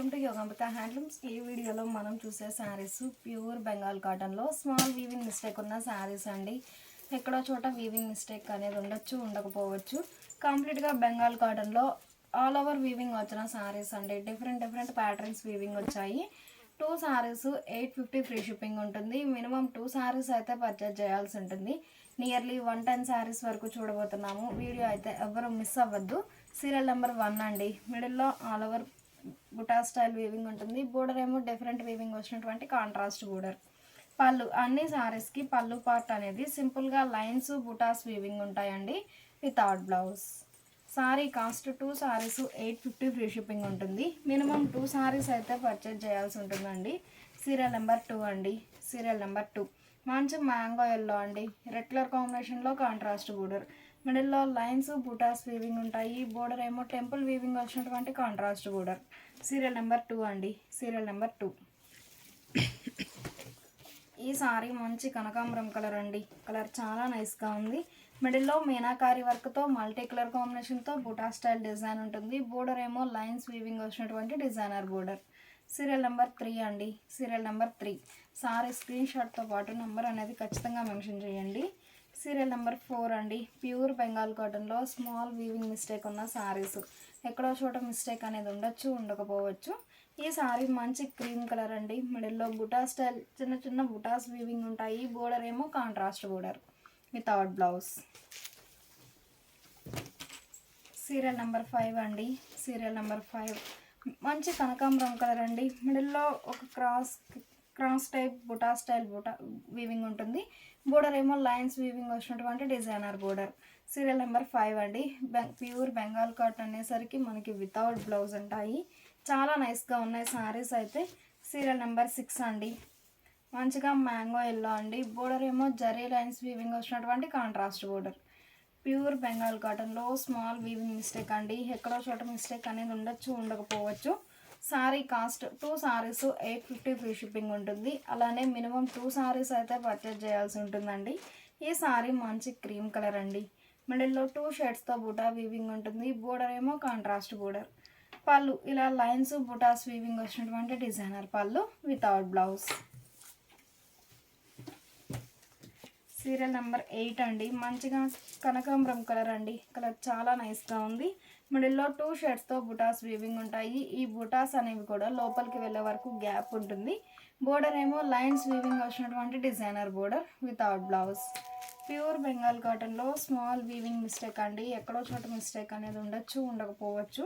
Welcome to యోగాంబిత handlooms. ఈ వీడియోలో మనం చూసే శారీస్ ప్యూర్ బెంగాల్ కాటన్లో స్మాల్ వీవింగ్ మిస్టేక్ ఉన్న శారీస్ అండి. ఎక్కడో చోట వీవింగ్ మిస్టేక్ అనేది ఉండొచ్చు ఉండకపోవచ్చు. కంప్లీట్గా బెంగాల్ కాటన్లో ఆల్ ఓవర్ వీవింగ్ వచ్చిన శారీస్ అండి. డిఫరెంట్ డిఫరెంట్ ప్యాటర్న్స్ వీవింగ్ వచ్చాయి. Two saris eight fifty free shipping ఉంటుంది. మినిమం టూ శారీస్ అయితే పర్చేజ్ చేయాల్సి ఉంటుంది. నియర్లీ వన్ టెన్ శారీస్ వరకు చూడబోతున్నాము. వీడియో అయితే ఎవరు మిస్ అవ్వద్దు. సీరియల్ నెంబర్ వన్ అండి. మిడిల్లో ఆల్ ఓవర్ బుటా స్టైల్ వీవింగ్ ఉంటుంది. బోర్డర్ ఏమో డిఫరెంట్ వీవింగ్ వచ్చినటువంటి కాంట్రాస్ట్ బోర్డర్ పళ్ళు అన్ని సారీస్కి పళ్ళు పార్ట్ అనేది సింపుల్గా లైన్స్ బుటాస్ వీవింగ్ ఉంటాయండి without blouse sari cost two saris eight fifty free shipping ఉంటుంది. మినిమం టూ సారీస్ అయితే పర్చేజ్ చేయాల్సి ఉంటుందండి. సీరియల్ నెంబర్ టూ అండి. సీరియల్ నెంబర్ టూ మంచి మ్యాంగో ఎల్లో అండి. రెగ్యులర్ కాంబినేషన్లో కాంట్రాస్ట్ బోర్డర్ మిడిల్లో లైన్స్ బుటాస్ వీవింగ్ ఉంటాయి. బోర్డర్ ఏమో టెంపుల్ వీవింగ్ వచ్చినటువంటి contrast border serial number two అండి. సీరియల్ నెంబర్ టూ ఈ సారీ మంచి కనకాంబరం కలర్ అండి. కలర్ చాలా నైస్గా ఉంది. మిడిల్లో మీనాకారి వర్క్తో మల్టీ కలర్ కాంబినేషన్తో బుటా స్టైల్ డిజైన్ ఉంటుంది. బోర్డర్ ఏమో లైన్స్ వీవింగ్ వచ్చినటువంటి designer border serial number three అండి. Serial number three sari screen షాట్తో పాటు నెంబర్ అనేది ఖచ్చితంగా మెన్షన్ చేయండి. సీరియల్ నెంబర్ ఫోర్ అండి. ప్యూర్ బెంగాల్ కాటన్లో స్మాల్ వీవింగ్ మిస్టేక్ ఉన్న శారీస్ ఎక్కడో చోట మిస్టేక్ అనేది ఉండొచ్చు ఉండకపోవచ్చు. ఈ సారీ మంచి క్రీమ్ కలర్ అండి. మిడిల్లో బుటా స్టైల్ చిన్న చిన్న బుటాస్ వీవింగ్ ఉంటాయి. బోర్డర్ ఏమో contrast border without blouse. Serial number five అండి. Serial number five. మంచి కనకాంబరం కలర్ అండి. మిడిల్లో ఒక క్రాస్ క్రాస్ టైప్ బుటా స్టైల్ బుటా వీవింగ్ ఉంటుంది. బోర్డర్ ఏమో లైన్స్ వీవింగ్ వచ్చినటువంటి designer border serial number five అండి. ప్యూర్ బెంగాల్ కాటన్ అనేసరికి మనకి వితౌట్ బ్లౌజ్ ఉంటాయి చాలా నైస్గా ఉన్నాయి శారీస్ అయితే. సీరియల్ నెంబర్ సిక్స్ అండి. మంచిగా మ్యాంగో ఎల్లో అండి. బోర్డర్ ఏమో జరీ లైన్స్ వీవింగ్ వచ్చినటువంటి కాంట్రాస్ట్ బోర్డర్ ప్యూర్ బెంగాల్ కాటన్లో స్మాల్ వీవింగ్ మిస్టేక్ అండి. ఎక్కడో చోట మిస్టేక్ అనేది ఉండొచ్చు ఉండకపోవచ్చు. Sari cost two saris eight fifty free shipping ఉంటుంది. అలానే మినిమం టూ సారీస్ అయితే పర్చేజ్ చేయాల్సి ఉంటుందండి. ఈ సారీ మంచి క్రీమ్ కలర్ అండి. మిడిల్లో టూ షేడ్స్తో బుటా వీవింగ్ ఉంటుంది. బోర్డర్ ఏమో కాంట్రాస్ట్ బోర్డర్ పళ్ళు ఇలా లైన్స్ బుటాస్ వీవింగ్ వచ్చినటువంటి డిజైనర్ పళ్ళు without blouse serial number eight అండి. మంచిగా కనకాంబరం కలర్ అండి. కలర్ చాలా నైస్గా ఉంది. మిడిల్లో టూ షర్ట్స్తో బుటాస్ వీవింగ్ ఉంటాయి. ఈ బుటాస్ అనేవి కూడా లోపలికి వెళ్ళే వరకు గ్యాప్ ఉంటుంది. బోర్డర్ ఏమో లైన్స్ వీవింగ్ వచ్చినటువంటి designer border without blouse. Pure Bengal కాటన్లో స్మాల్ వీవింగ్ మిస్టేక్ అండి. ఎక్కడో చోట మిస్టేక్ అనేది ఉండొచ్చు ఉండకపోవచ్చు.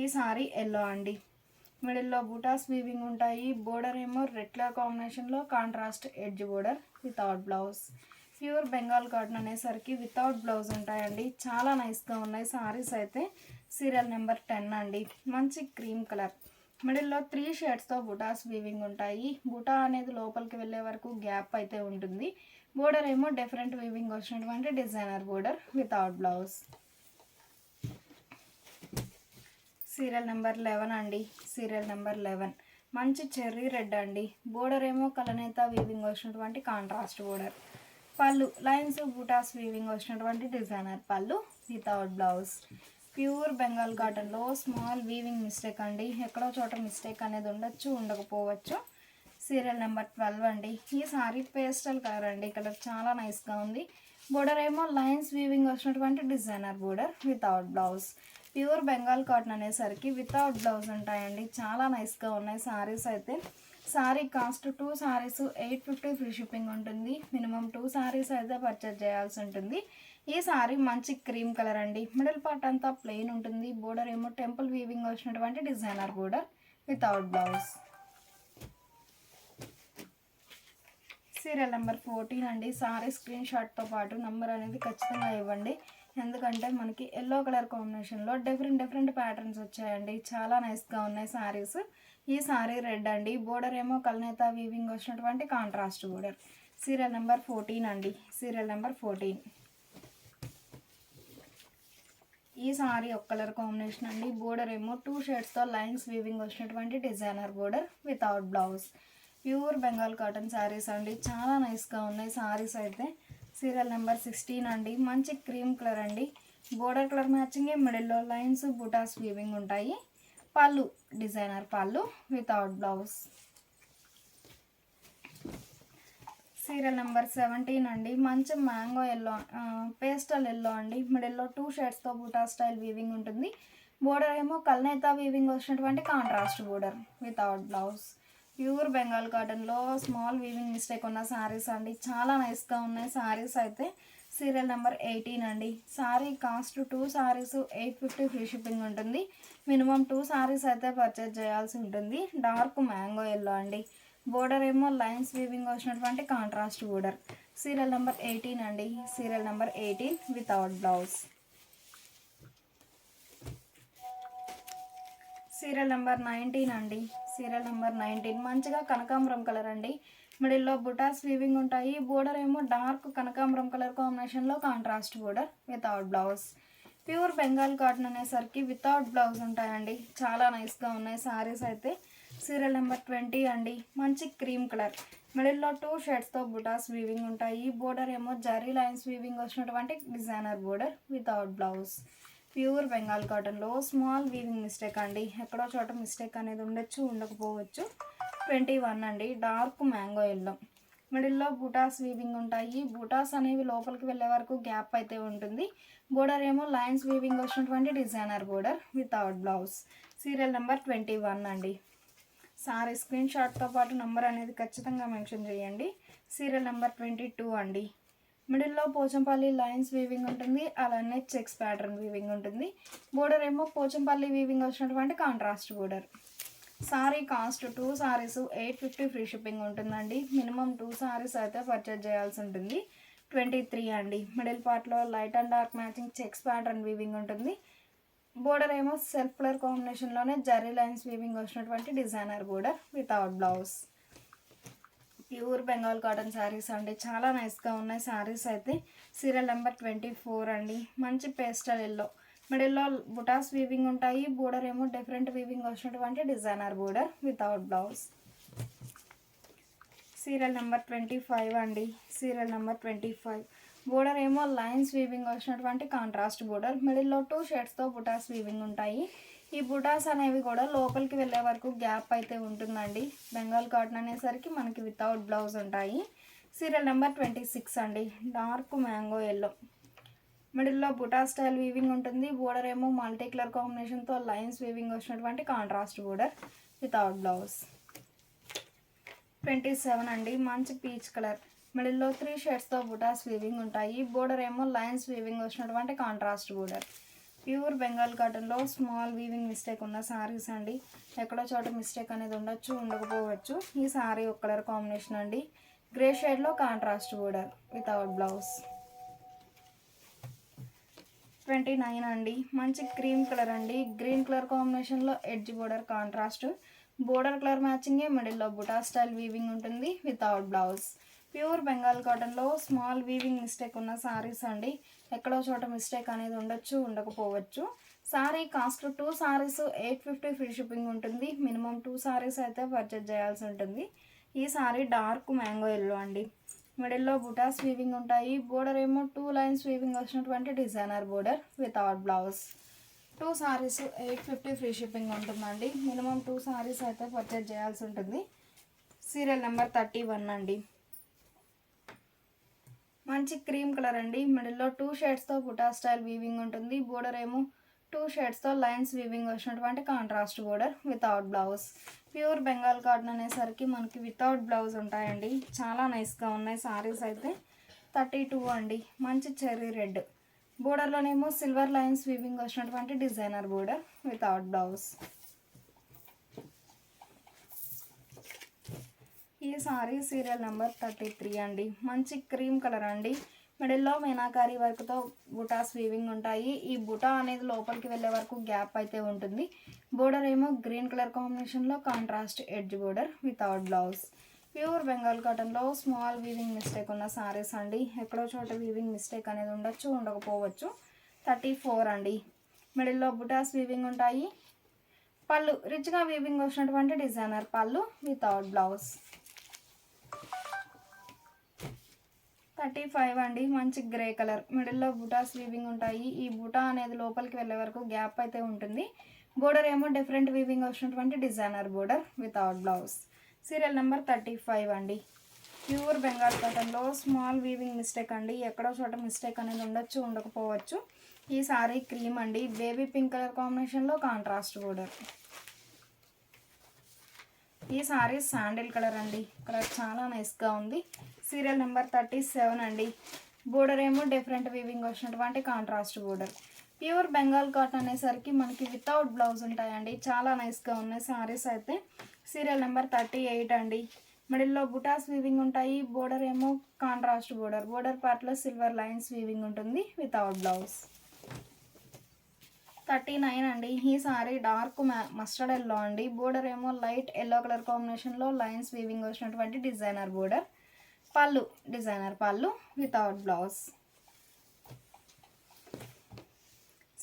ఈ సారీ ఎల్లో అండి. మిడిల్లో బూటాస్ వీవింగ్ ఉంటాయి. బోర్డర్ ఏమో రెడ్ కలర్ కాంబినేషన్లో contrast edge border without blouse. Pure Bengal cotton అనేసరికి వితౌట్ బ్లౌజ్ ఉంటాయండి. చాలా నైస్గా ఉన్నాయి. సారీస్ అయితే సీరియల్ నెంబర్ టెన్ అండి. మంచి క్రీమ్ కలర్. మిడిల్లో త్రీ షేడ్స్తో బుటాస్ వీవింగ్ ఉంటాయి. బుటా అనేది లోపలికి వెళ్ళే వరకు గ్యాప్ అయితే ఉంటుంది. బోర్డర్ ఏమో డిఫరెంట్ వీవింగ్ వచ్చినటువంటి designer border without blouse. Serial number eleven అండి. Serial number eleven. మంచి చెర్రీ రెడ్ అండి. బోర్డర్ ఏమో కలనేత వీవింగ్ వచ్చినటువంటి కాంట్రాస్ట్ బోర్డర్. పళ్ళు లైన్స్ బూటాస్ వీవింగ్ వచ్చినటువంటి డిజైనర్ పళ్ళు వితౌట్ బ్లౌజ్ ప్యూర్ బెంగాల్ కాటన్లో స్మాల్ వీవింగ్ మిస్టేక్ అండి. ఎక్కడో చోట మిస్టేక్ అనేది ఉండొచ్చు ఉండకపోవచ్చు. సీరియల్ నెంబర్ ట్వెల్వ్ అండి. ఈ సారీ పేస్టల్ కలర్ అండి. కలర్ చాలా నైస్గా ఉంది. బోర్డర్ ఏమో లైన్స్ వీవింగ్ వచ్చినటువంటి designer border without blouse pure Bengal cotton అనేసరికి వితౌట్ బ్లౌజ్ ఉంటాయండి. చాలా నైస్గా ఉన్నాయి సారీస్ అయితే. Sari cost two saris eight fifty free shipping ఉంటుంది. మినిమం టూ సారీస్ అయితే పర్చేజ్ చేయాల్సి ఉంటుంది. ఈ సారీ మంచి క్రీమ్ కలర్ అండి. మిడిల్ పార్ట్ అంతా ప్లెయిన్ ఉంటుంది. బోర్డర్ ఏమో టెంపుల్ వీవింగ్ వచ్చినటువంటి designer border without blouse serial number fourteen అండి. సారీ స్క్రీన్ షాట్తో పాటు నెంబర్ అనేది ఖచ్చితంగా ఇవ్వండి. ఎందుకంటే మనకి ఎల్లో కలర్ కాంబినేషన్లో డిఫరెంట్ డిఫరెంట్ ప్యాటర్న్స్ వచ్చాయండి. చాలా నైస్గా ఉన్నాయి సారీస్ ఈ సారీ రెడ్ అండి. బోర్డర్ ఏమో కల్నేత వీవింగ్ వచ్చినటువంటి contrast border serial number fourteen అండి. సీరియల్ నెంబర్ ఫోర్టీన్ ఈ సారీ ఒక కలర్ కాంబినేషన్ అండి. బోర్డర్ ఏమో టూ షేడ్స్తో లైన్స్ వీవింగ్ వచ్చినటువంటి designer border without blouse pure Bengal cotton saris అండి. చాలా నైస్గా ఉన్నాయి శారీస్ అయితే. సీరియల్ నెంబర్ సిక్స్టీన్ అండి. మంచి క్రీమ్ కలర్ అండి. బోర్డర్ కలర్ మ్యాచింగ్ మిడిల్లో లైన్స్ బుటాస్ వీవింగ్ ఉంటాయి. పళ్ళు డిజైనర్ పళ్ళు without blouse. Serial number seventeen అండి. మంచి మ్యాంగో ఎల్లో పేస్టల్ ఎల్లో అండి. మిడిల్లో టూ షేడ్స్తో బుటా స్టైల్ వీవింగ్ ఉంటుంది. బోర్డర్ ఏమో కల్నేత వీవింగ్ వచ్చినటువంటి contrast border without blouse. Pure Bengal కాటన్లో స్మాల్ వీవింగ్ మిస్టేక్ ఉన్న శారీస్ అండి. చాలా నైస్గా ఉన్నాయి శారీస్ అయితే. సీరియల్ నెంబర్ ఎయిటీన్ అండి. Sari cost two saris eight fifty free shipping ఉంటుంది. మినిమం టూ సారీస్ అయితే పర్చేజ్ చేయాల్సి ఉంటుంది. డార్క్ మ్యాంగో ఎల్లో అండి. బోర్డర్ ఏమో లైన్స్ వీవింగ్ వచ్చినటువంటి contrast border. Serial number eighteen అండి. Serial number eighteen without blouse. Serial number nineteen అండి. Serial number nineteen. మంచిగా కనకాంబరం కలర్ అండి. మిడిల్లో బుటాస్ వీవింగ్ ఉంటాయి. బోర్డర్ ఏమో డార్క్ కనకాంబరం కలర్ కాంబినేషన్లో contrast border without blouse. Pure Bengal cotton అనేసరికి వితౌట్ బ్లౌజ్ ఉంటాయండి. చాలా నైస్గా ఉన్నాయి శారీస్ అయితే. సీరియల్ నెంబర్ ట్వంటీ అండి. మంచి క్రీమ్ కలర్. మిడిల్లో టూ షేడ్స్తో బుటాస్ వీవింగ్ ఉంటాయి. బోర్డర్ ఏమో జరీ లైన్స్ వీవింగ్ వచ్చినటువంటి designer border without blouse. Pure Bengal కాటన్లో స్మాల్ వీవింగ్ మిస్టేక్ అండి. ఎక్కడో చోట మిస్టేక్ అనేది ఉండొచ్చు ఉండకపోవచ్చు. ట్వంటీ వన్ అండి డార్క్ మ్యాంగో ఎల్లో. మిడిల్లో బూటాస్ వీవింగ్ ఉంటాయి. బూటాస్ అనేవి లోపలికి వెళ్ళే వరకు గ్యాప్ అయితే ఉంటుంది. బోర్డర్ ఏమో లైన్స్ వీవింగ్ వచ్చినటువంటి designer border without blouse. Serial number twenty one అండి. సారీ స్క్రీన్ షాట్తో పాటు నెంబర్ అనేది ఖచ్చితంగా మెన్షన్ చేయండి. సీరియల్ నెంబర్ ట్వంటీ టూ అండి. మిడిల్లో పోచంపల్లి లైన్స్ వీవింగ్ ఉంటుంది అలానే చెక్స్ ప్యాటర్న్ వీవింగ్ ఉంటుంది. బోర్డర్ ఏమో పోచంపల్లి వీవింగ్ వచ్చినటువంటి contrast border sari cost two saris eight fifty free shipping ఉంటుందండి. మినిమం టూ సారీస్ అయితే పర్చేజ్ చేయాల్సి ఉంటుంది. ట్వంటీ త్రీ అండి మిడిల్ పార్ట్లో light and dark matching checks pattern weaving ఉంటుంది. బోర్డర్ ఏమో సెల్ఫ్ కలర్ కాంబినేషన్లోనే జర్రీ లైన్స్ వీవింగ్ వచ్చినటువంటి designer border without blouse pure Bengal cotton saris అండి. చాలా నైస్గా ఉన్నాయి. శారీస్ అయితే సీరియల్ నెంబర్ ట్వంటీ ఫోర్ అండి. మంచి పేస్టల్ ఎల్లో. మిడిల్లో బుటాస్ వీవింగ్ ఉంటాయి. బోర్డర్ ఏమో డిఫరెంట్ వీవింగ్ వచ్చినటువంటి designer border without blouse serial number twenty five అండి. Serial number twenty five. Border ఏమో లైన్స్ వీవింగ్ వచ్చినటువంటి కాంట్రాస్ట్ బోర్డర్. మిడిల్లో టూ షేడ్స్తో బుటాస్ వీవింగ్ ఉంటాయి. ఈ బుటాస్ అనేవి కూడా లోపలికి వెళ్ళే వరకు గ్యాప్ అయితే ఉంటుందండి. బెంగాల్ కాటన్ అనేసరికి మనకి వితౌట్ బ్లౌజ్ ఉంటాయి. సీరియల్ నెంబర్ ట్వంటీ సిక్స్ అండి. Dark mango yellow. మిడిల్లో బుటా స్టైల్ వీవింగ్ ఉంటుంది. బోర్డర్ ఏమో మల్టీ కలర్ కాంబినేషన్తో లైన్స్ వీవింగ్ వచ్చినటువంటి contrast border without blouse twenty seven అండి. మంచి పీచ్ కలర్ మిడిల్లో త్రీ షేడ్స్తో బుటాస్ వీవింగ్ ఉంటాయి. బోర్డర్ ఏమో లైన్స్ వీవింగ్ వచ్చినటువంటి కాంట్రాస్ట్ బోర్డర్ ప్యూర్ బెంగాల్ కాటన్లో స్మాల్ వీవింగ్ మిస్టేక్ ఉన్న సారీస్ అండి. ఎక్కడో చోట మిస్టేక్ అనేది ఉండొచ్చు ఉండకపోవచ్చు. ఈ సారీ ఒక కలర్ కాంబినేషన్ అండి. గ్రే షేడ్లో contrast border without blouse twenty nine అండి. మంచి క్రీమ్ కలర్ అండి. గ్రీన్ కలర్ కాంబినేషన్లో edge border contrast border colour మ్యాచింగే మిడిల్లో బుటా స్టైల్ వీవింగ్ ఉంటుంది వితౌట్ బ్లౌజ్ ప్యూర్ బెంగాల్ కాటన్లో స్మాల్ వీవింగ్ మిస్టేక్ ఉన్న సారీస్ అండి. ఎక్కడో చోట మిస్టేక్ అనేది ఉండొచ్చు ఉండకపోవచ్చు. Sari cost two saris eight fifty free shipping ఉంటుంది. మినిమం టూ సారీస్ అయితే పర్చేజ్ చేయాల్సి ఉంటుంది. ఈ సారీ డార్క్ మ్యాంగో ఎల్లో అండి. మిడిల్లో బుటాస్ వీవింగ్ ఉంటాయి. బోర్డర్ ఏమో టూ లైన్స్ వీవింగ్ వచ్చినటువంటి designer border without blouse two saris eight fifty free shipping ఉంటుందండి. మినిమం టూ సారీస్ అయితే పర్చేజ్ చేయాల్సి ఉంటుంది. సీరియల్ నెంబర్ థర్టీ వన్ అండి. మంచి క్రీమ్ కలర్ అండి. మిడిల్లో టూ షేడ్స్తో బుటా స్టైల్ వీవింగ్ ఉంటుంది. బోర్డర్ ఏమో టూ షేడ్స్తో లైన్స్ వీవింగ్ వచ్చినటువంటి contrast border without blouse pure Bengal cotton అనేసరికి మనకి వితౌట్ బ్లౌజ్ ఉంటాయండి. చాలా నైస్గా ఉన్నాయి సారీస్ అయితే. థర్టీ టూ అండి. మంచి చెర్రీ రెడ్ బోర్డర్లోనేమో సిల్వర్ లైన్స్ వీవింగ్ వచ్చినటువంటి డిజైనర్ బోర్డర్ వితౌట్ బ్లౌజ్ ఈ sari serial number thirty three అండి. మంచి క్రీమ్ కలర్ అండి. మిడిల్లో మీనాకారీ వర్క్తో బుటాస్ వీవింగ్ ఉంటాయి. ఈ బుటా అనేది లోపలికి వెళ్ళే వరకు గ్యాప్ అయితే ఉంటుంది. బోర్డర్ ఏమో గ్రీన్ కలర్ కాంబినేషన్లో contrast edge border without blouse. Pure Bengal కాటన్లో స్మాల్ వీవింగ్ మిస్టేక్ ఉన్న సారీస్ అండి. ఎక్కడో చోట వీవింగ్ మిస్టేక్ అనేది ఉండొచ్చు ఉండకపోవచ్చు. థర్టీ ఫోర్ అండి. మిడిల్లో బుటాస్ వీవింగ్ ఉంటాయి. పళ్ళు రిచ్గా వీవింగ్ వచ్చినటువంటి డిజైనర్ పళ్ళు వితౌట్ బ్లౌజ్. థర్టీ ఫైవ్ అండి. మంచి గ్రే కలర్. మిడిల్లో బుటాస్ వీవింగ్ ఉంటాయి. ఈ బుటా అనేది లోపలికి వెళ్ళే వరకు గ్యాప్ అయితే ఉంటుంది. బోర్డర్ ఏమో డిఫరెంట్ వీవింగ్ వచ్చినటువంటి designer border without blouse. Serial number thirty five అండి. ప్యూర్ బెంగాల్ కాటన్లో స్మాల్ వీవింగ్ మిస్టేక్ అండి. ఎక్కడో చోట మిస్టేక్ అనేది ఉండొచ్చు ఉండకపోవచ్చు. ఈ సారీ క్రీమ్ అండి. బేబీ పింక్ కలర్ కాంబినేషన్లో కాంట్రాస్ట్ బోర్డర్. ఈ సారీ శాండిల్ కలర్ అండి. కలర్ చాలా నైస్గా ఉంది. సీరియల్ నెంబర్ థర్టీ సెవెన్ అండి. బోర్డర్ ఏమో డిఫరెంట్ వీవింగ్ వచ్చినటువంటి contrast border. Pure Bengal cotton అనేసరికి మనకి వితౌట్ బ్లౌజ్ ఉంటాయండి. చాలా నైస్గా ఉన్నాయి సారీస్ అయితే. సీరియల్ నెంబర్ థర్టీ ఎయిట్ అండి. మిడిల్లో బుటాస్ వీవింగ్ ఉంటాయి. బోర్డర్ ఏమో కాంట్రాస్ట్ బోర్డర్. బోర్డర్ పార్ట్లో సిల్వర్ లైన్స్ వీవింగ్ ఉంటుంది వితౌట్ బ్లౌజ్. థర్టీ నైన్ అండి. ఈ సారీ డార్క్ మస్టర్డ్ ఎల్లో అండి. బోర్డర్ ఏమో లైట్ ఎల్లో కలర్ కాంబినేషన్లో లైన్స్ వీవింగ్ వచ్చినటువంటి designer border. Pallu designer pallu without blouse.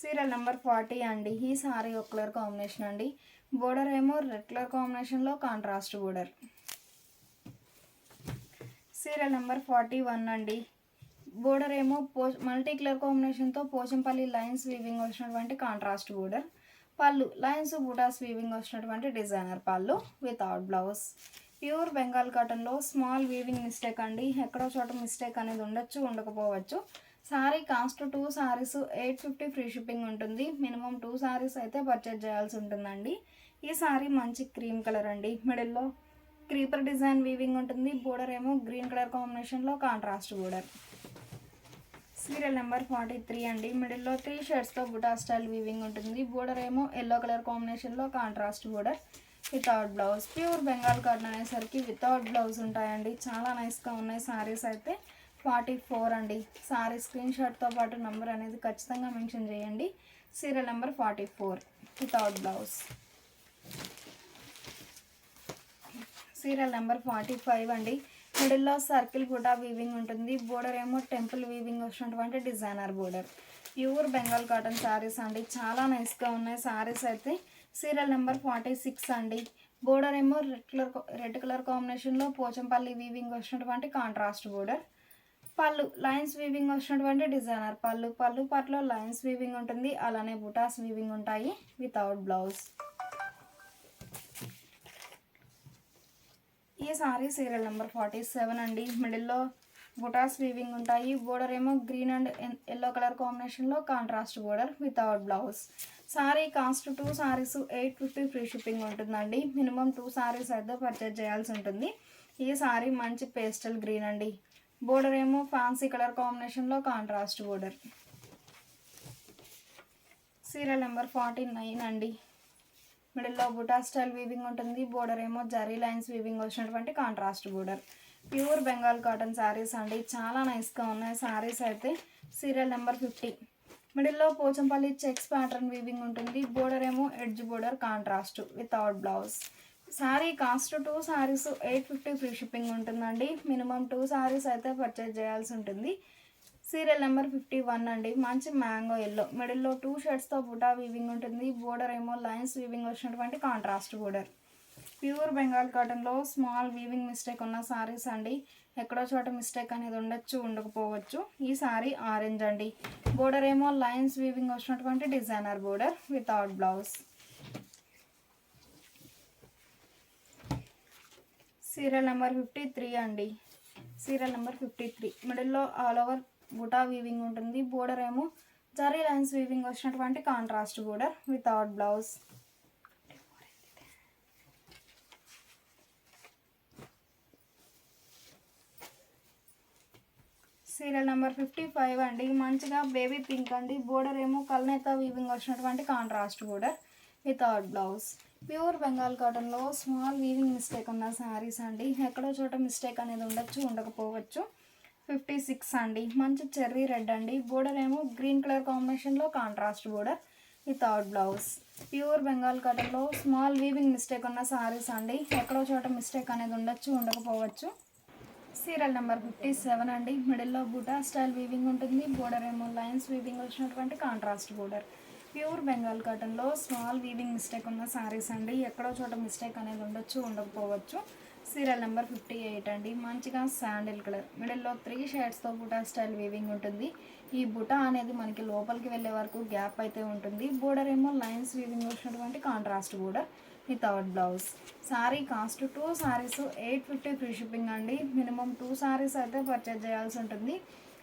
Serial number forty అండి. ఈ సారీ ఒక కలర్ కాంబినేషన్ అండి. బోర్డర్ ఏమో రెడ్ కలర్ కాంబినేషన్లో contrast border. Serial number forty one అండి. బోర్డర్ ఏమో పో మల్టీ కలర్ కాంబినేషన్తో పోచంపల్లి లైన్స్ వీవింగ్ వచ్చినటువంటి contrast border pallu lines butas weaving వచ్చినటువంటి designer pallu without blouse pure Bengal కాటన్లో స్మాల్ వీవింగ్ మిస్టేక్ అండి. ఎక్కడో చోట మిస్టేక్ అనేది ఉండొచ్చు ఉండకపోవచ్చు. Sari cost two saris eight fifty free shipping ఉంటుంది. మినిమం టూ సారీస్ అయితే పర్చేజ్ చేయాల్సి ఉంటుందండి. ఈ సారీ మంచి క్రీమ్ కలర్ అండి. మిడిల్లో క్రీపర్ డిజైన్ వీవింగ్ ఉంటుంది. బోర్డర్ ఏమో గ్రీన్ కలర్ కాంబినేషన్లో contrast border serial number forty three అండి. మిడిల్లో త్రీ షర్ట్స్తో బుటా స్టైల్ వీవింగ్ ఉంటుంది. బోర్డర్ ఏమో ఎల్లో కలర్ కాంబినేషన్లో contrast border without blouse pure Bengal cotton అనేసరికి వితౌట్ బ్లౌజ్ ఉంటాయండి. చాలా నైస్గా ఉన్నాయి సారీస్ అయితే. ఫార్టీ ఫోర్ అండి. సారీ స్క్రీన్ షాట్తో పాటు నెంబర్ అనేది ఖచ్చితంగా మెన్షన్ చేయండి. Serial number forty four without blouse serial number forty five అండి. మిడిల్లో సర్కిల్ కూడా వీవింగ్ ఉంటుంది. బోర్డర్ ఏమో టెంపుల్ వీవింగ్ వచ్చినటువంటి designer border pure Bengal cotton saris అండి. చాలా నైస్గా ఉన్నాయి. శారీస్ అయితే సీరియల్ నెంబర్ ఫార్టీ సిక్స్ అండి. బోర్డర్ ఏమో రెడ్ కలర్ రెడ్ కలర్ కాంబినేషన్లో పోచంపల్లి వీవింగ్ వచ్చినటువంటి contrast border pallu lines weaving వచ్చినటువంటి డిజైనర్ పళ్ళు. పళ్ళు పట్లో లైన్స్ వీవింగ్ ఉంటుంది. అలానే బుటాస్ వీవింగ్ ఉంటాయి. Without blouse sari serial number forty seven అండి. మిడిల్లో బుటాస్ వీవింగ్ ఉంటాయి. బోర్డర్ ఏమో గ్రీన్ అండ్ ఎల్లో కలర్ కాంబినేషన్లో contrast border without blouse. Sari cost two saris eight fifty free shipping ఉంటుందండి. మినిమం టూ సారీస్ అయితే పర్చేజ్ చేయాల్సి ఉంటుంది. ఈ సారీ మంచి పేస్టల్ గ్రీన్ అండి. బోర్డర్ ఏమో ఫ్యాన్సీ కలర్ కాంబినేషన్లో contrast border. Serial number forty nine అండి. మిడిల్లో బుటా స్టైల్ వీవింగ్ ఉంటుంది. బోర్డర్ ఏమో జరీ లైన్స్ వీవింగ్ వచ్చినటువంటి contrast border pure Bengal cotton saris అండి. చాలా నైస్గా ఉన్నాయి. శారీస్ అయితే సీరియల్ నెంబర్ ఫిఫ్టీ మిడిల్లో పోచంపల్లి చెక్స్ ప్యాటర్న్ వీవింగ్ ఉంటుంది. బోర్డర్ ఏమో edge border contrast without blouse sari cost two saris eight fifty free shipping ఉంటుందండి. మినిమం టూ శారీస్ అయితే పర్చేజ్ చేయాల్సి ఉంటుంది. సీరియల్ నెంబర్ ఫిఫ్టీ వన్ అండి. మంచి మ్యాంగో ఎల్లో. మిడిల్లో టూ షర్ట్స్తో బుటా వీవింగ్ ఉంటుంది. బోర్డర్ ఏమో లైన్స్ వీవింగ్ వచ్చినటువంటి కాంట్రాస్ట్ బోర్డర్. ప్యూర్ బెంగాల్ కాటన్లో స్మాల్ వీవింగ్ మిస్టేక్ ఉన్న సారీస్ అండి. ఎక్కడో చోట మిస్టేక్ అనేది ఉండొచ్చు ఉండకపోవచ్చు. ఈ సారీ ఆరెంజ్ అండి. బోర్డర్ ఏమో లైన్స్ వీవింగ్ వచ్చినటువంటి designer border without blouse serial number fifty three అండి. Serial number fifty three. మిడిల్లో ఆల్ ఓవర్ బుటా వీవింగ్ ఉంటుంది బోర్డర్ ఏమో జరీ లైన్స్ వీవింగ్ వచ్చినటువంటి contrast border without blouse serial number fifty five అండి. మంచిగా బేబీ పింక్ అండి. బోర్డర్ ఏమో కల్నేత వీవింగ్ వచ్చినటువంటి contrast border without blouse pure Bengal కాటన్లో స్మాల్ వీవింగ్ మిస్టేక్ ఉన్న శారీస్ అండి. ఎక్కడో చోట మిస్టేక్ అనేది ఉండొచ్చు ఉండకపోవచ్చు. ఫిఫ్టీ సిక్స్ అండి. మంచి చెర్రీ రెడ్ అండి. బోర్డర్ ఏమో గ్రీన్ కలర్ కాంబినేషన్లో contrast border without blouse pure Bengal కటన్లో small weaving mistake ఉన్న శారీస్ అండి. ఎక్కడో చోట మిస్టేక్ అనేది ఉండొచ్చు ఉండకపోవచ్చు. సీరియల్ నెంబర్ ఫిఫ్టీ సెవెన్ అండి మిడిల్లో బుటా స్టైల్ వీవింగ్ ఉంటుంది. బోర్డర్ ఏమో లైన్స్ వీవింగ్ వచ్చినటువంటి కాంట్రాస్ట్ బోర్డర్ ప్యూర్ బెంగాల్ కాటన్లో స్మాల్ వీవింగ్ మిస్టేక్ ఉన్న శారీస్ అండి. ఎక్కడో చోట మిస్టేక్ అనేది ఉండొచ్చు ఉండకపోవచ్చు. సీరియల్ నెంబర్ ఫిఫ్టీ ఎయిట్ అండి. మంచిగా శాండిల్ కలర్. మిడిల్లో త్రీ షేడ్స్తో బుటా స్టైల్ వీవింగ్ ఉంటుంది. ఈ బుటా అనేది మనకి లోపలికి వెళ్ళే వరకు గ్యాప్ అయితే ఉంటుంది. బోర్డర్ ఏమో లైన్స్ వీవింగ్ వచ్చినటువంటి contrast border without blouse sari cost two saris eight fifty free shipping అండి. మినిమం టూ శారీస్ అయితే పర్చేజ్ చేయాల్సి ఉంటుంది.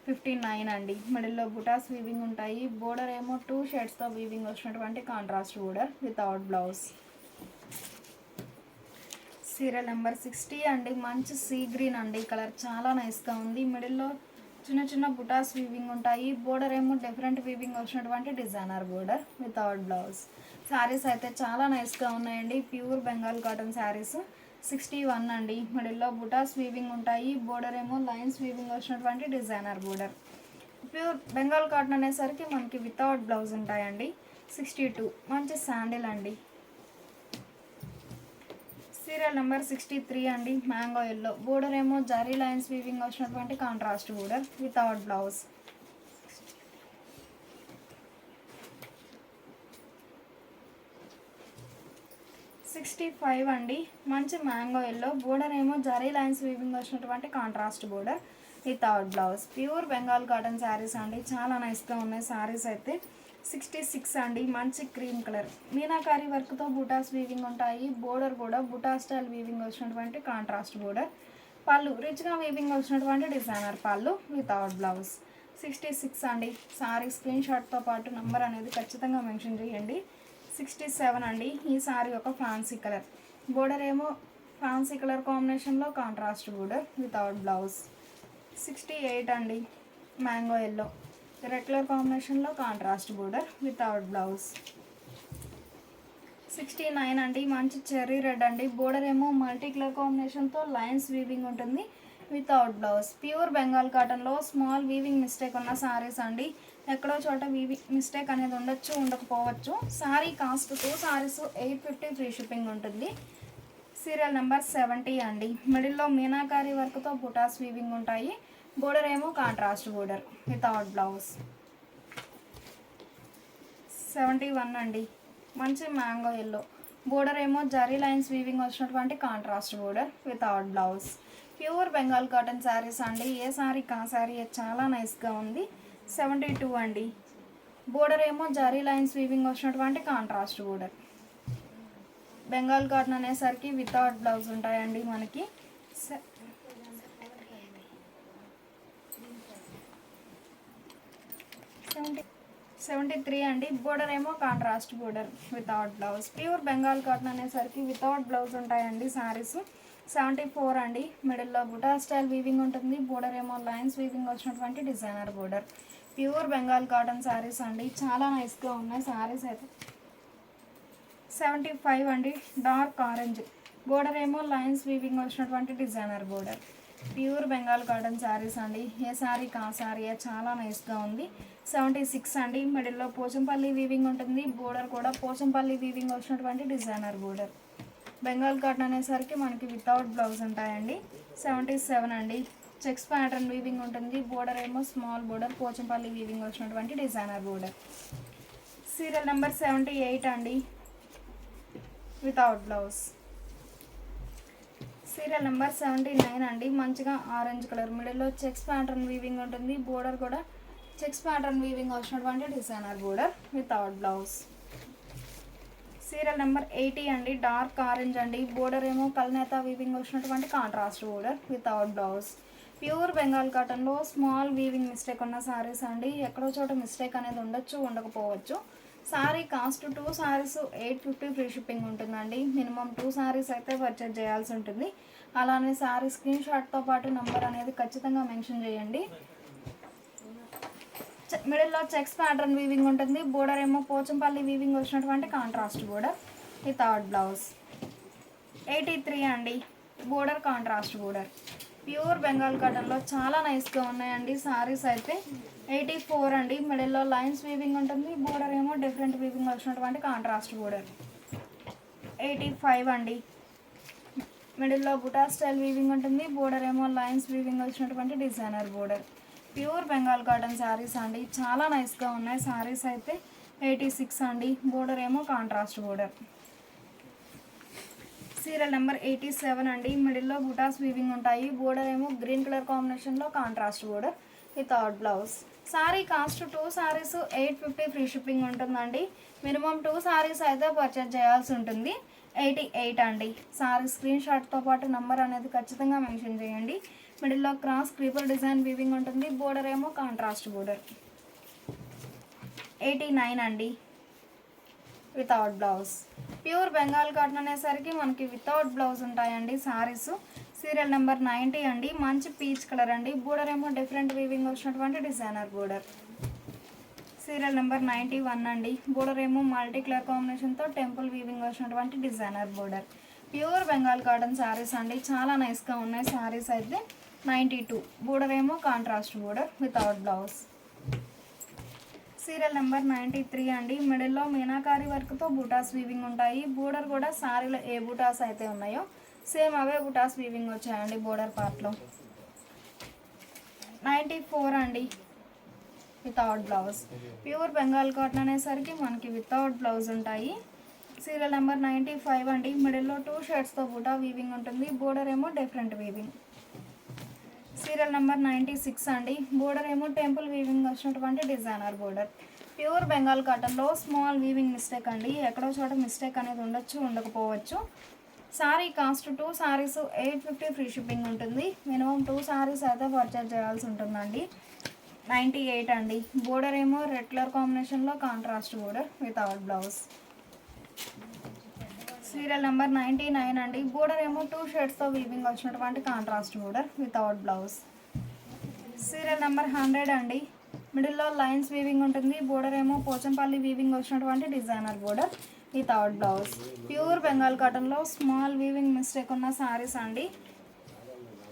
ఫిఫ్టీ నైన్ అండి. మిడిల్లో బుటాస్ వీవింగ్ ఉంటాయి. బోర్డర్ ఏమో టూ షేడ్స్తో వీవింగ్ వచ్చినటువంటి contrast border without blouse serial number sixty అండి. మంచి సీ గ్రీన్ అండి. కలర్ చాలా నైస్గా ఉంది. మిడిల్లో చిన్న చిన్న బుటాస్ వీవింగ్ ఉంటాయి. బోర్డర్ ఏమో డిఫరెంట్ వీవింగ్ వచ్చినటువంటి designer border without blouse. Saris అయితే చాలా నైస్గా ఉన్నాయండి. Pure Bengal cotton saris sixty one అండి. మిడిల్లో బుటాస్ వీవింగ్ ఉంటాయి. బోర్డర్ ఏమో లైన్స్ వీవింగ్ వచ్చినటువంటి designer border. Pure Bengal cotton అనేసరికి మనకి వితౌట్ బ్లౌజ్ ఉంటాయండి. సిక్స్టీ టూ మంచి శాండిల్ అండి. సీరియల్ నెంబర్ సిక్స్టీ త్రీ అండి మ్యాంగో ఎల్లో. బోర్డర్ ఏమో జరీ లైన్స్ వీవింగ్ వచ్చినటువంటి contrast border without blouse. Sixty five అండి మంచి మ్యాంగో ఎల్లో. బోర్డర్ ఏమో జరీ లైన్స్ వీవింగ్ వచ్చినటువంటి contrast border without blouse. Pure Bengal cotton saris అండి చాలా నైస్గా ఉన్నాయి శారీస్ అయితే. సిక్స్టీ సిక్స్ అండి మంచి క్రీమ్ కలర్. మీనాకారి వర్క్తో బుటాస్ వీవింగ్ ఉంటాయి. బోర్డర్ కూడా బుటా స్టైల్ వీవింగ్ వచ్చినటువంటి కాంట్రాస్ట్ బోర్డర్ పళ్ళు రిచ్గా వీవింగ్ వచ్చినటువంటి designer pallu without blouse sixty six అండి. సారీ స్క్రీన్ షాట్తో పాటు నంబర్ అనేది ఖచ్చితంగా మెన్షన్ చేయండి. సిక్స్టీ సెవెన్ అండి. ఈ సారీ ఒక ఫ్యాన్సీ కలర్. బోర్డర్ ఏమో ఫ్యాన్సీ కలర్ కాంబినేషన్లో contrast border without blouse sixty eight అండి. మ్యాంగో ఎల్లో రెడ్ కాంబినేషన్లో contrast border without blouse sixty nine అండి మంచి చెర్రీ రెడ్ అండి. బోర్డర్ ఏమో మల్టీ కలర్ కాంబినేషన్తో లైన్స్ వీవింగ్ ఉంటుంది వితౌట్ బ్లౌజ్ ప్యూర్ బెంగాల్ కాటన్లో స్మాల్ వీవింగ్ మిస్టేక్ ఉన్న సారీస్ అండి. ఎక్కడో చోట వీవింగ్ మిస్టేక్ అనేది ఉండొచ్చు ఉండకపోవచ్చు. Sari cost two saris eight fifty free shipping ఉంటుంది. సీరియల్ నెంబర్ సెవెంటీ అండి. మిడిల్లో మీనాకారి వర్క్తో బుటాస్ వీవింగ్ ఉంటాయి. బోర్డర్ ఏమో contrast border without blouse. Seventy one అండి. మంచి మ్యాంగో ఎల్లో. బోర్డర్ ఏమో జరీ లైన్స్ వీవింగ్ వచ్చినటువంటి contrast border without blouse. Pure Bengal cotton saris అండి. ఏ శారీ కా శారీ చాలా నైస్గా ఉంది. సెవెంటీ టూ అండి. బోర్డర్ ఏమో జరీ లైన్స్ వీవింగ్ వచ్చినటువంటి కాంట్రాస్ట్ బోర్డర్. బెంగాల్ కాటన్ అనేసరికి వితౌట్ బ్లౌజ్ ఉంటాయండి మనకి సె- సెవెంటీ సెవెంటీ త్రీ అండి బోర్డర్ ఏమో contrast border without blouse pure Bengal cotton అనేసరికి వితౌట్ బ్లౌజ్ ఉంటాయండి సారీస్ సెవెంటీ ఫోర్ అండి మిడిల్లో బుటా స్టైల్ వీవింగ్ ఉంటుంది. బోర్డర్ ఏమో లైన్స్ వీవింగ్ వచ్చినటువంటి designer border pure Bengal cotton saris అండి. చాలా నైస్గా ఉన్నాయి శారీస్ అయితే. సెవెంటీ ఫైవ్ అండి డార్క్ ఆరెంజ్ బోర్డర్ ఏమో లైన్స్ వీవింగ్ వచ్చినటువంటి designer border pure Bengal cotton saris అండి. ఏ శారీ కా శారీ చాలా నైస్గా ఉంది. సెవెంటీ సిక్స్ అండి. మిడిల్లో పోచంపల్లి వీవింగ్ ఉంటుంది. బోర్డర్ కూడా పోచంపల్లి వీవింగ్ వచ్చినటువంటి డిజైనర్ బోర్డర్ బెంగాల్ కాటన్ అనేసరికి మనకి వితౌట్ బ్లౌజ్ ఉంటాయండి. సెవెంటీ సెవెన్ అండి. చెక్స్ ప్యాటర్న్ వీవింగ్ ఉంటుంది. బోర్డర్ ఏమో స్మాల్ బోర్డర్ పోచంపల్లి వీవింగ్ వచ్చినటువంటి designer border serial number seventy eight అండి. Without blouse serial number seventy nine అండి. మంచిగా ఆరెంజ్ కలర్ మిడిల్లో చెక్స్ ప్యాటర్న్ వీవింగ్ ఉంటుంది. బోర్డర్ కూడా చెక్స్ ప్యాటర్న్ వీవింగ్ వచ్చినటువంటి designer border without blouse serial number eighty అండి dark orange అండి. బోర్డర్ ఏమో కల్నేత వీవింగ్ వచ్చినటువంటి contrast border without blouse pure Bengal కాటన్లో స్మాల్ వీవింగ్ మిస్టేక్ ఉన్న సారీస్ అండి. ఎక్కడో చోట మిస్టేక్ అనేది ఉండొచ్చు ఉండకపోవచ్చు. Sari cost two saris eight fifty free shipping ఉంటుందండి. మినిమం టూ సారీస్ అయితే పర్చేజ్ చేయాల్సి ఉంటుంది. అలానే సారీ స్క్రీన్ షాట్తో పాటు నంబర్ అనేది ఖచ్చితంగా మెన్షన్ చేయండి. మిడిల్లో చెక్స్ ప్యాటర్న్ వీవింగ్ ఉంటుంది. బోర్డర్ ఏమో పోచంపల్లి వీవింగ్ వచ్చినటువంటి contrast border third blouse eighty three అండి. Border contrast border pure Bengal కాటన్లో చాలా నైస్గా ఉన్నాయండి సారీస్ అయితే. ఎయిటీ ఫోర్ అండి మిడిల్లో లైన్స్ వీవింగ్ ఉంటుంది. బోర్డర్ ఏమో డిఫరెంట్ వీవింగ్ వచ్చినటువంటి కాంట్రాస్ట్ బోర్డర్ ఎయిటీ ఫైవ్ అండి మిడిల్లో బుటా స్టైల్ వీవింగ్ ఉంటుంది. బోర్డర్ ఏమో లైన్స్ వీవింగ్ వచ్చినటువంటి designer border pure Bengal cotton saris అండి. చాలా నైస్గా ఉన్నాయి. శారీస్ అయితే ఎయిటీ సిక్స్ అండి. బోర్డర్ ఏమో contrast border. Serial number eighty seven అండి. మిడిల్లో బుటాస్ వీవింగ్ ఉంటాయి. బోర్డర్ ఏమో గ్రీన్ కలర్ కాంబినేషన్లో contrast border without blouse. Sari cost two saris eight fifty free shipping ఉంటుందండి. మినిమం టూ సారీస్ అయితే పర్చేజ్ చేయాల్సి ఉంటుంది. ఎయిటీ ఎయిట్ అండి. సారీ స్క్రీన్ షాట్తో పాటు నెంబర్ అనేది ఖచ్చితంగా మెన్షన్ చేయండి. మిడిల్లో క్రాస్ క్రీపర్ డిజైన్ వీవింగ్ ఉంటుంది. బోర్డర్ ఏమో కాంట్రాస్ట్ బోర్డర్. ఎయిటీ నైన్ అండి. Without blouse. Pure Bengal cotton అనేసరికి మనకి వితౌట్ బ్లౌజ్ ఉంటాయండి సారీస్. సీరియల్ నెంబర్ నైంటీ అండి. మంచి పీచ్ కలర్ అండి. బోర్డర్ ఏమో డిఫరెంట్ వీవింగ్ వచ్చినటువంటి designer border. Serial number ninety one అండి. బోర్డర్ ఏమో మల్టీ కలర్ కాంబినేషన్తో టెంపుల్ వీవింగ్ వచ్చినటువంటి designer border. Pure Bengal cotton saris అండి. చాలా నైస్గా ఉన్నాయి శారీస్ అయితే. Ninety two. బోర్డర్ ఏమో contrast border without blouse. Serial number ninety three అండి. మిడిల్లో మీనాకారి వర్క్తో బూటాస్ వీవింగ్ ఉంటాయి. బోర్డర్ కూడా సారీలో ఏ బూటాస్ అయితే ఉన్నాయో సేమ్ అవే బూటాస్ వీవింగ్ వచ్చాయండి బోర్డర్ పార్ట్లో. నైంటీ ఫోర్ అండి. Without blouse. Pure Bengal cotton అనేసరికి మనకి వితౌట్ బ్లౌజ్ ఉంటాయి. సీరియల్ నెంబర్ నైంటీ ఫైవ్ అండి. మిడిల్లో టూ షర్ట్స్తో బూటా వీవింగ్ ఉంటుంది. బోర్డర్ ఏమో different weaving. Serial number ninety six అండి. బోర్డర్ ఏమో టెంపుల్ వీవింగ్ వచ్చినటువంటి డిజైనర్ బోర్డర్. ప్యూర్ బెంగాల్ కాటన్లో స్మాల్ వీవింగ్ మిస్టేక్ అండి. ఎక్కడో చోట మిస్టేక్ అనేది ఉండొచ్చు ఉండకపోవచ్చు. Sari cost two saris eight fifty free shipping ఉంటుంది. మినిమం టూ సారీస్ అయితే పర్చేజ్ చేయాల్సి ఉంటుందండి. నైంటీ ఎయిట్ అండి. బోర్డర్ ఏమో రెడ్ కలర్ కాంబినేషన్లో contrast border without blouse serial number ninety nine అండి. బోర్డర్ ఏమో టూ షేడ్స్తో వీవింగ్ వచ్చినటువంటి contrast border without blouse serial number hundred అండి. మిడిల్లో లైన్స్ వీవింగ్ ఉంటుంది. బోర్డర్ ఏమో పోచంపల్లి వీవింగ్ వచ్చినటువంటి designer border without blouse pure Bengal కాటన్లో స్మాల్ వీవింగ్ మిస్టేక్ ఉన్న శారీస్ అండి.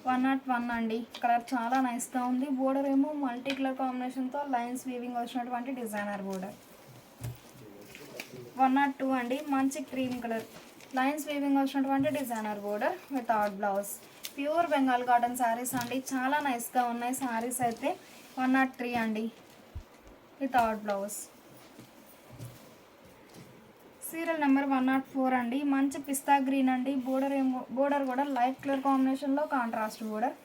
వన్ నాట్ వన్ అండి. కలర్ చాలా నైస్గా ఉంది. బోర్డర్ ఏమో మల్టీ కలర్ కాంబినేషన్తో లైన్స్ వీవింగ్ వచ్చినటువంటి designer border. One nought two అండి. మంచి క్రీమ్ కలర్ లైన్స్ వీవింగ్ వచ్చినటువంటి designer border without blouse. Pure Bengal cotton saris అండి. చాలా నైస్గా ఉన్నాయి. శారీస్ అయితే వన్ నాట్ త్రీ అండి. Without blouse. Serial number one nought four అండి. మంచి పిస్తా గ్రీన్ అండి. బోర్డర్ ఏమో బోర్డర్ కూడా లైట్ కలర్ కాంబినేషన్లో contrast border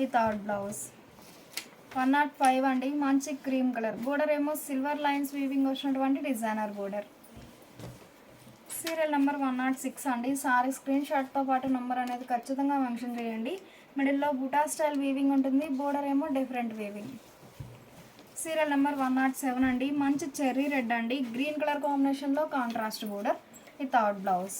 without blouse. One nought five అండి. మంచి క్రీమ్ కలర్. బోర్డర్ ఏమో సిల్వర్ లైన్స్ వీవింగ్ వచ్చినటువంటి designer border. Serial number one nought six అండి. సారీ స్క్రీన్ షాట్తో పాటు నెంబర్ అనేది ఖచ్చితంగా మెన్షన్ చేయండి. మిడిల్లో బుటా స్టైల్ వీవింగ్ ఉంటుంది. బోర్డర్ ఏమో different weaving serial number one nought seven అండి. మంచి చెర్రీ రెడ్ అండి. గ్రీన్ కలర్ కాంబినేషన్లో contrast border without blouse.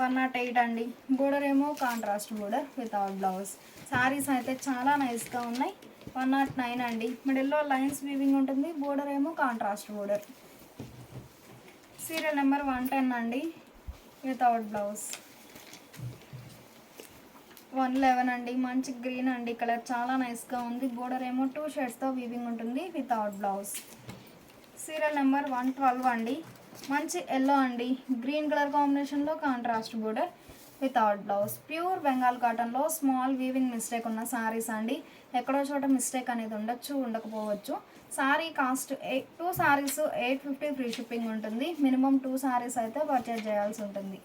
One nought eight అండి. బోర్డర్ ఏమో contrast border without blouse. Saris అయితే చాలా నైస్గా ఉన్నాయి. వన్ నాట్ నైన్ అండి. మిడిల్లో లైన్స్ వీవింగ్ ఉంటుంది. బోర్డర్ ఏమో contrast border. Serial number one ten అండి వితౌట్ బ్లౌజ్. వన్ లెవెన్ అండి మంచి గ్రీన్ అండి కలర్ చాలా నైస్గా ఉంది. బోర్డర్ ఏమో టూ షర్ట్స్తో వీవింగ్ ఉంటుంది without blouse. Serial number one twelve అండి మంచి ఎల్లో అండి గ్రీన్ కలర్ కాంబినేషన్లో contrast border without blouse. Pure Bengal కాటన్లో స్మాల్ వీవింగ్ మిస్టేక్ ఉన్న శారీస్ అండి ఎక్కడో చోట మిస్టేక్ అనేది ఉండొచ్చు ఉండకపోవచ్చు. Sari cost eight two saris eight fifty free shipping ఉంటుంది. మినిమం టూ సారీస్ అయితే పర్చేజ్ చేయాల్సి ఉంటుంది.